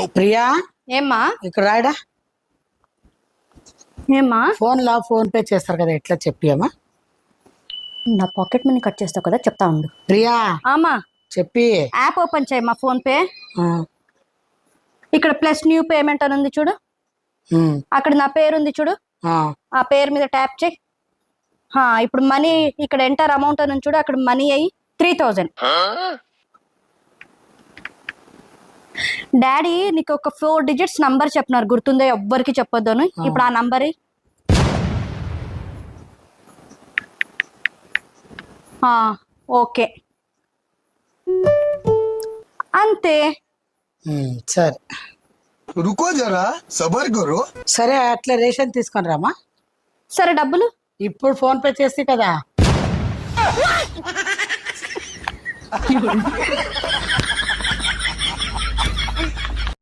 ప్రియా? ఏమ్మా? ఇక్కడ రాయడా? ఏమ్మా? ఫోన్లో ఫోన్ పే చేస్తారు కదా ఎట్లా చెప్పియమ్మా నా పాకెట్ మనీ కట్ చేస్తావు కదా చెప్తా ఉండు. ప్రియా? ఆమా? చెప్పి. యాప్ ఓపెన్ చేయమ్మా ఫోన్ పే. ఆ, ఇక్కడ ప్లస్ న్యూ పేమెంట్ అని ఉంది చూడు. ఉమ్, అక్కడ నా పేరు ఉంది చూడు. ఆ, ఆ పేరు మీద ట్యాప్ చేయి. హా, ఇప్పుడు మనీ ఇక్కడ ఎంటర్ అమౌంట్ అని ఉంది చూడు అక్కడ మనీ అయ్యి త్రీ థౌజండ్. డాడీ నీకు ఒక ఫోర్ డిజిట్స్ నంబర్ చెప్పినారు. గుర్తుందో ఎవ్వరికి చెప్పొద్దాను. ఇప్పుడు ఆ నంబర్. ఓకే. అంతే. సరే. సబర్ గురు సరే అట్లా రేషన్ తీసుకొని రామా? సరే డబ్బులు? ఇప్పుడు ఫోన్ పే చేస్తే కదా.